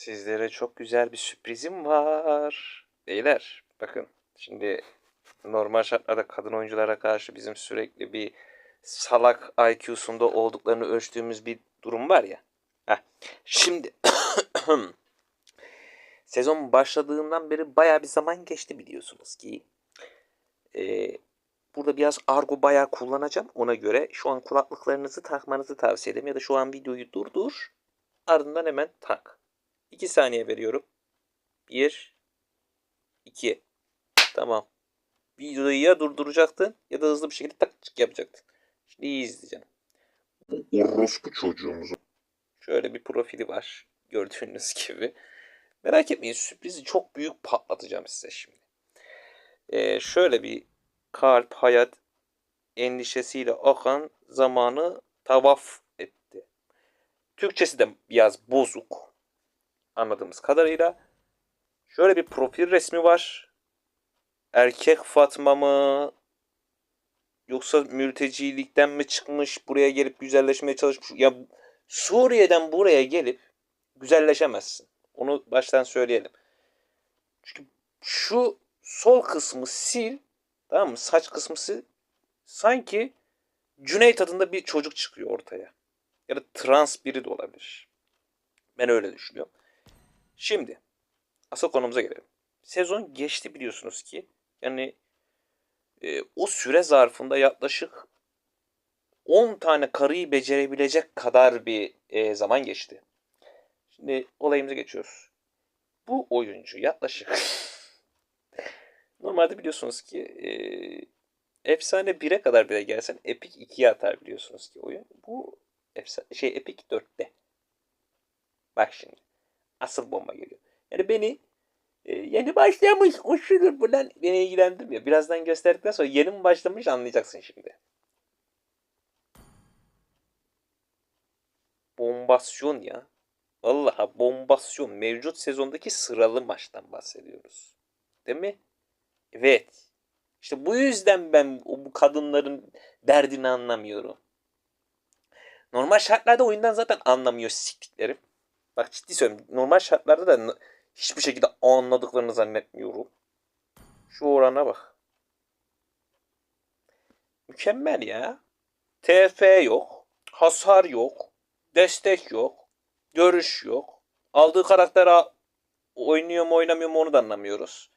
Sizlere çok güzel bir sürprizim var. Beyler bakın şimdi normal şartlarda kadın oyunculara karşı bizim sürekli bir salak IQ'sunda olduklarını ölçtüğümüz bir durum var ya. Heh. Şimdi sezon başladığından beri baya bir zaman geçti biliyorsunuz ki. Ee, burada biraz argo bayağı kullanacağım. Ona göre şu an kulaklıklarınızı takmanızı tavsiye ederim. Ya da şu an videoyu durdur. Ardından hemen tak. 2 saniye veriyorum. 1 2 Tamam. Videoyu ya durduracaktın ya da hızlı bir şekilde tak yapacaktın. Şimdi iyi izleyeceğim. Orospu çocuğumuzu. Şöyle bir profili var. Gördüğünüz gibi. Merak etmeyin sürprizi çok büyük patlatacağım size şimdi. Ee, şöyle bir kalp, hayat endişesiyle akan zamanı tavaf etti. Türkçesi de biraz bozuk. Anladığımız kadarıyla. Şöyle bir profil resmi var. Erkek Fatma mı? Yoksa mültecilikten mi çıkmış? Buraya gelip güzelleşmeye çalışmış. Ya Suriye'den buraya gelip güzelleşemezsin. Onu baştan söyleyelim. Çünkü şu sol kısmı sil. Tamam mı? Saç kısmı sil. Sanki Cüneyt adında bir çocuk çıkıyor ortaya. Ya da trans biri de olabilir. Ben öyle düşünüyorum. Şimdi asıl konumuza gelelim. Sezon geçti biliyorsunuz ki. Yani e, o süre zarfında yaklaşık 10 tane karıyı becerebilecek kadar bir e, zaman geçti. Şimdi olayımıza geçiyoruz. Bu oyuncu yaklaşık normalde biliyorsunuz ki e, efsane 1'e kadar bile gelsen Epic 2'ye atar biliyorsunuz ki oyun. Bu efsane, şey Epic 4'te. Bak şimdi. Asıl bomba geliyor. Yani beni e, yeni başlamış o şudur bu lan beni ilgilendirmiyor. Birazdan gösterdikten sonra yeni mi başlamış anlayacaksın şimdi. Bombasyon ya. Vallahi bombasyon. Mevcut sezondaki sıralı maçtan bahsediyoruz. Değil mi? Evet. İşte bu yüzden ben bu kadınların derdini anlamıyorum. Normal şartlarda oyundan zaten anlamıyor siktiklerim. Bak ciddi söylüyorum. Normal şartlarda da hiçbir şekilde anladıklarını zannetmiyorum. Şu orana bak. Mükemmel ya. TF yok. Hasar yok. Destek yok. Görüş yok. Aldığı karakter oynuyor mu oynamıyor mu onu da anlamıyoruz.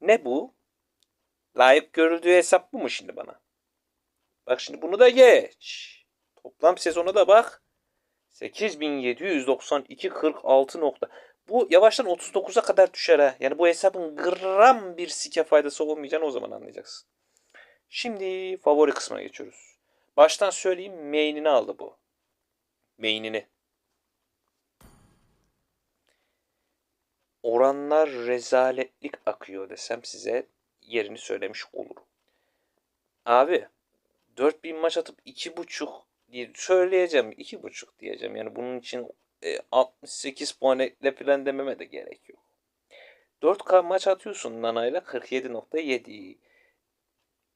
Ne bu? Layık görüldüğü hesap bu mu şimdi bana? Bak şimdi bunu da geç. Toplam sezona da bak. 8792 46 nokta. Bu yavaştan 39'a kadar düşer ha. Yani bu hesabın gram bir sike faydası olmayacağını o zaman anlayacaksın. Şimdi favori kısmına geçiyoruz. Baştan söyleyeyim main'ini aldı bu. Main'ini. Oranlar rezaletlik akıyor desem size yerini söylemiş olurum. Abi 4000 maç atıp 2.5 diye söyleyeceğim. 2.5 diyeceğim. Yani bunun için e, 68 puan ekle falan dememe de gerek yok. 4K maç atıyorsun Nana'yla 47.7.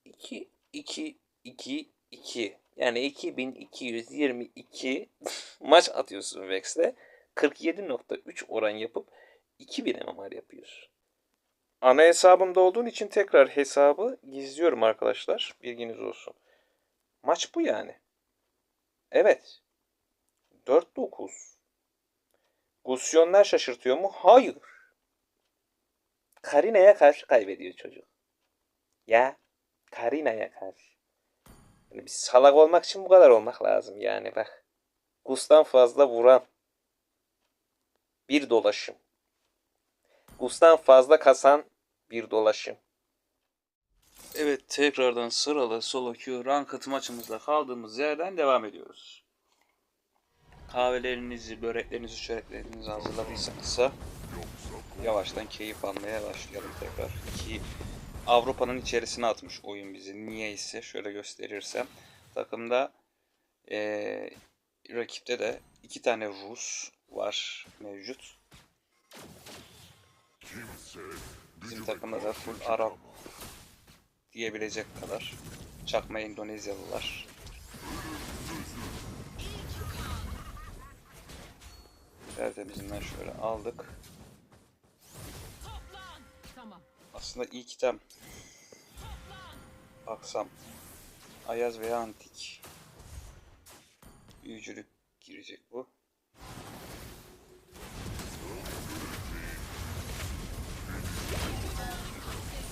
2 2 2 2 yani 2222 maç atıyorsun Vex'le 47.3 oran yapıp 2000 MMR yapıyorsun. Ana hesabımda olduğun için tekrar hesabı gizliyorum arkadaşlar. Bilginiz olsun. Maç bu yani. Evet. 4-9. Gusyonlar şaşırtıyor mu? Hayır. Karina'ya karşı kaybediyor çocuk. Ya. Karina'ya karşı. Yani bir salak olmak için bu kadar olmak lazım yani bak. Gus'tan fazla vuran. Bir dolaşım. Gus'tan fazla kasan bir dolaşım. Evet tekrardan sıralı solo queue ranked maçımızda kaldığımız yerden devam ediyoruz. Kahvelerinizi, böreklerinizi, çöreklerinizi hazırladıysanız yavaştan keyif almaya başlayalım tekrar. Ki Avrupa'nın içerisine atmış oyun bizi. Niyeyse şöyle gösterirsem. Takımda eee, rakipte de iki tane Rus var mevcut. Bizim takımda da full Arap diyebilecek kadar. Çakma Endonezyalılar. Tertemizinden şöyle aldık. Aslında ilk item baksam Ayaz veya Antik büyücülük girecek bu.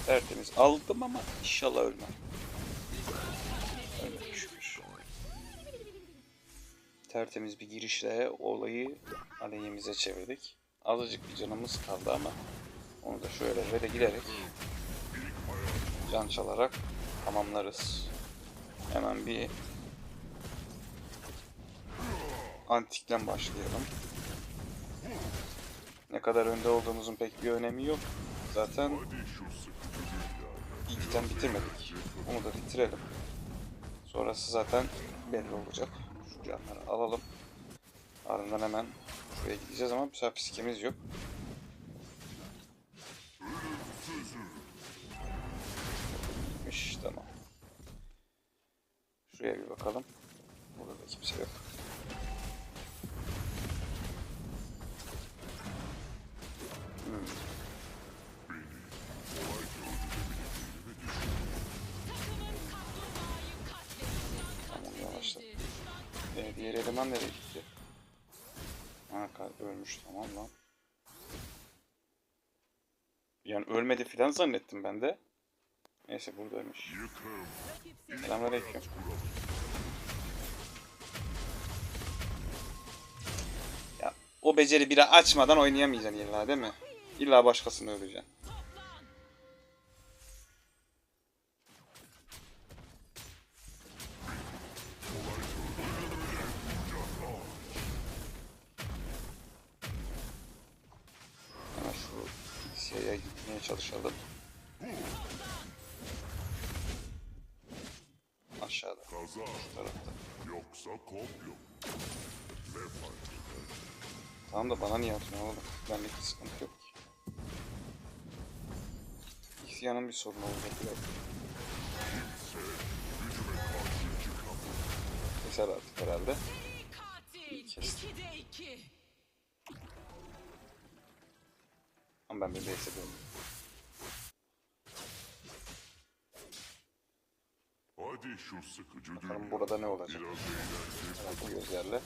Tertemiz aldım ama inşallah ölmem. Ölmedim şükür. Tertemiz bir girişle olayı aleyhimize çevirdik. Azıcık bir canımız kaldı ama onu da şöyle böyle giderek can çalarak tamamlarız. Hemen bir antikten başlayalım. Ne kadar önde olduğumuzun pek bir önemi yok. Zaten ilkten bitirmedik. Onu da bitirelim. Sonrası zaten belli olacak. Şu canları alalım. Ardından hemen şuraya gideceğiz ama bir sefer yok. Gitmiş tamam. Şuraya bir bakalım. Burada da kimse yok. Eleman nereye gitti? Ha ölmüş tamam lan. Yani ölmedi filan zannettim ben de. Neyse buradaymış. Selamünaleyküm. Ya o beceri biri açmadan oynayamayacaksın illa değil mi? İlla başkasını öleceksin. Aşağıda. Kaza Şu tarafta. yoksa kopya. Ne fark eder? Tamam da bana niye atmıyor oğlum? Benlik bir sıkıntı yok ki. İhtiyanın bir sorunu olacak yok. Keser artık herhalde. Kestim. 2'de 2. Ama ben bir base'e döndüm. Hadi şu sıkıcı Bakalım dünya. burada ne olacak? Biraz eğlence. Herhalde bu gözlerle.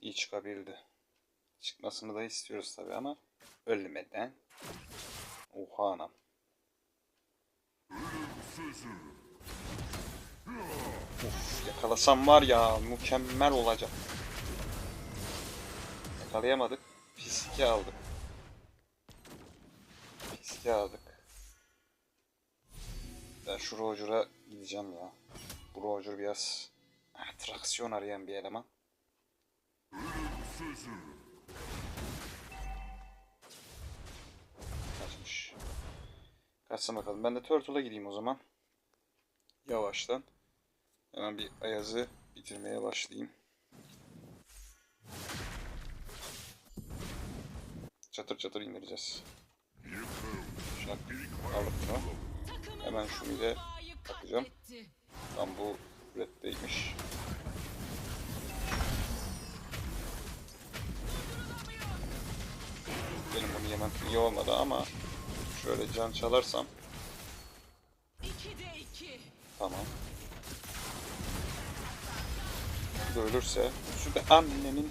İyi çıkabildi. Çıkmasını da istiyoruz tabi ama ölmeden. Oha anam. Of, yakalasam var ya mükemmel olacak. Yakalayamadık. Fiske aldık. Aldık. Ben şu Roger'a gideceğim ya. Bu Roger biraz atraksiyon arayan bir eleman. Kaçmış. Kaçsın bakalım. Ben de Turtle'a gideyim o zaman. Yavaştan. Hemen bir Ayaz'ı bitirmeye başlayayım. Çatır çatır indireceğiz. Bunu. Takımın Hemen şunu kaplumbağayı takacağım. Tam bu reddeymiş. Benim bunu yemem iyi olmadı ama şöyle can çalarsam 2'de 2. tamam. Bu da ölürse şu annenin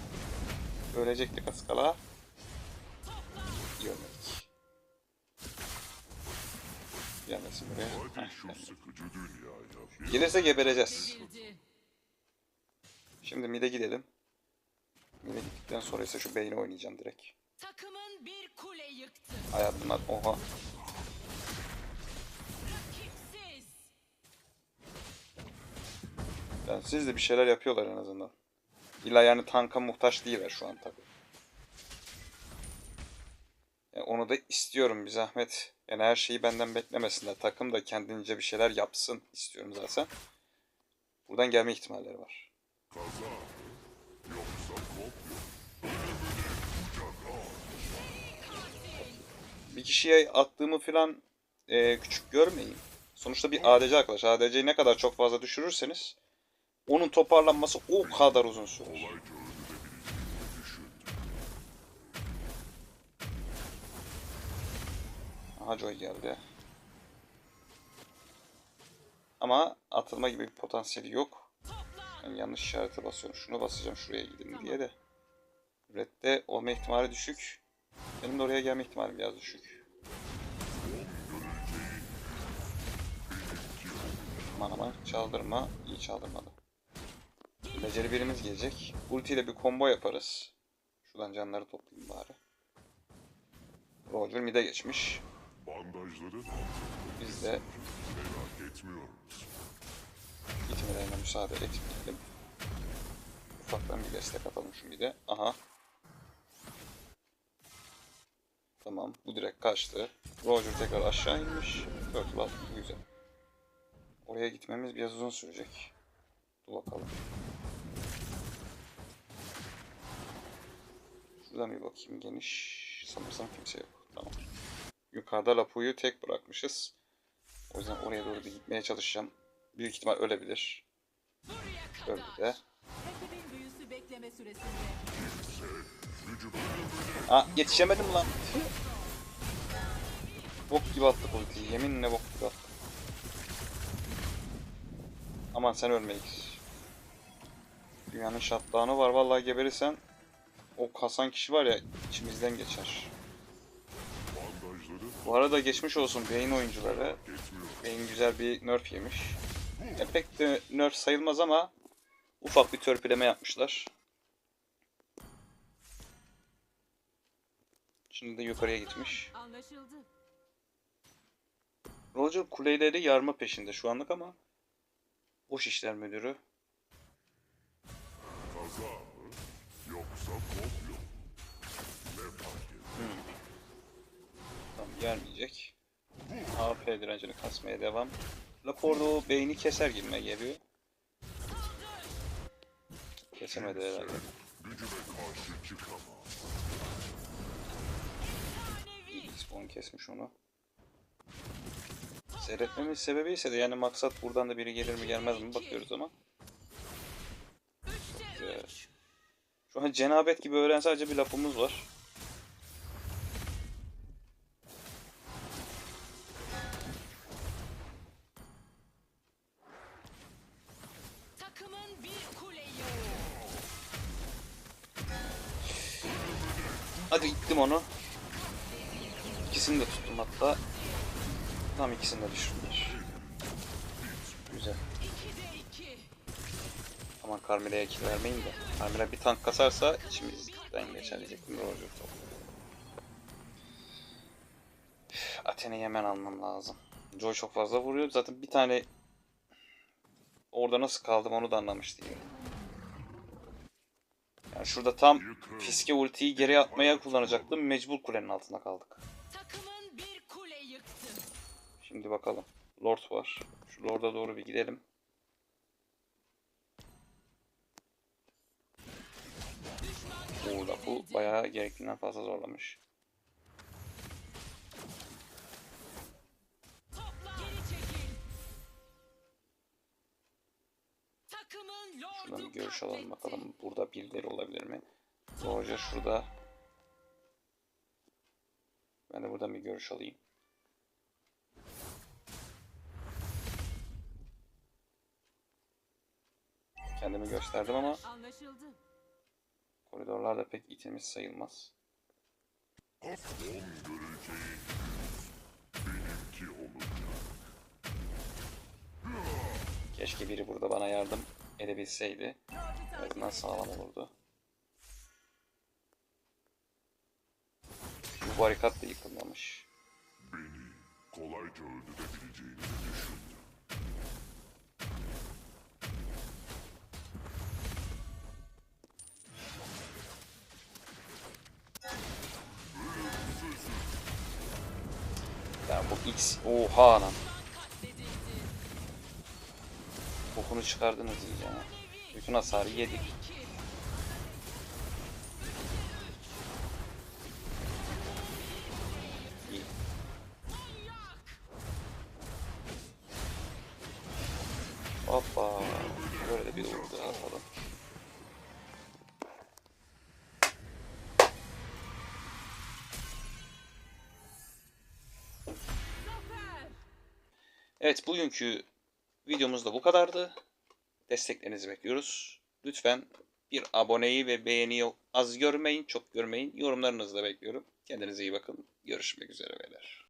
ölecekti kaskala. İyi Gelmesin buraya. Gelirse gebereceğiz. Şimdi mid'e gidelim. Mid'e gittikten sonra ise şu beyni oynayacağım direkt. Takımın bir kule yıktı. Hayatımdan oha. Yani siz de bir şeyler yapıyorlar en azından. İlla yani tanka muhtaç değiller şu an tabi. Yani onu da istiyorum bir zahmet. Yani her şeyi benden beklemesinler. Takım da kendince bir şeyler yapsın istiyorum zaten. Buradan gelme ihtimalleri var. Bir kişiye attığımı falan e, küçük görmeyin. Sonuçta bir ADC arkadaş. ADC'yi ne kadar çok fazla düşürürseniz Onun toparlanması o kadar uzun sürer. Aha Joy geldi. Ama atılma gibi bir potansiyeli yok. Ben yanlış işarete basıyorum. Şunu basacağım şuraya gidin diye de. Red'de olma ihtimali düşük. Benim de oraya gelme ihtimalim biraz düşük. Aman aman çaldırma. İyi çaldırmadı. Beceri birimiz gelecek. Ulti ile bir combo yaparız. Şuradan canları toplayayım bari. Roger mid'e geçmiş. Bandajları Biz de merak etmiyor musun? gitmelerine müsaade etmeyelim. Ufaktan bir destek atalım şu mid'e. Aha. Tamam. Bu direkt kaçtı. Roger tekrar aşağı inmiş. Turtle. Güzel. Oraya gitmemiz biraz uzun sürecek. Dur bakalım. Şuradan bir bakayım geniş. Sanırsam kimse yok. Tamam. Yukarıda Lapu'yu tek bırakmışız. O yüzden oraya doğru bir gitmeye çalışacağım. Büyük ihtimal ölebilir. Öldü de. Aa yetişemedim lan. Bok gibi attık ultiyi. Yeminle bok gibi attık. Aman sen ölme X. Dünyanın şatlanı var. Vallahi geberirsen o kasan kişi var ya içimizden geçer. Bu arada geçmiş olsun beyin oyuncuları. Beyin güzel bir nerf yemiş. E pek de nerf sayılmaz ama ufak bir törpüleme yapmışlar. Şimdi de yukarıya gitmiş. Anlaşıldı. Roger kuleleri yarma peşinde şu anlık ama boş işler müdürü. Kaza mı? Yoksa komplo? Ne fark eder? Tam gelmeyecek. AP direncini kasmaya devam. Lapordo beyni keser gibime geliyor. Kesemedi herhalde. X-Bone kesmiş onu. Seyretmemin sebebi ise de yani maksat buradan da biri gelir mi gelmez mi bakıyoruz ama. Şu an cenabet gibi öğren sadece bir lafımız var. İttim onu. İkisini de tuttum hatta. Tam ikisini de düşürdüler. Güzel. Aman Carmela'ya kill vermeyin de. Carmela bir tank kasarsa içimizden geçer diyecektim. Üf, Athena'yı hemen almam lazım. Joy çok fazla vuruyor. Zaten bir tane orada nasıl kaldım onu da anlamış değilim. Yani şurada tam fiske ultiyi geri atmaya kullanacaktım. Mecbur kulenin altında kaldık. Şimdi bakalım. Lord var. Şu Lord'a doğru bir gidelim. Oo da bu bayağı gerektiğinden fazla zorlamış. Şuradan bir görüş alalım bakalım. Burada birileri olabilir mi? Hoca şurada. Ben de buradan bir görüş alayım. Kendimi gösterdim ama Anlaşıldı. koridorlarda pek itilmiş sayılmaz. Keşke biri burada bana yardım edebilseydi. En azından sağlam olurdu. Bu barikat da yıkılmamış. Beni kolayca öldürebileceğini düşündüm. Ya bu X... Oha lan. Bokunu çıkardınız ha. Bütün hasarı yedik. İyi. Hoppa. Böyle bir daha atalım. Evet bugünkü videomuz da bu kadardı. Desteklerinizi bekliyoruz. Lütfen bir aboneyi ve beğeniyi az görmeyin, çok görmeyin. Yorumlarınızı da bekliyorum. Kendinize iyi bakın. Görüşmek üzere beyler.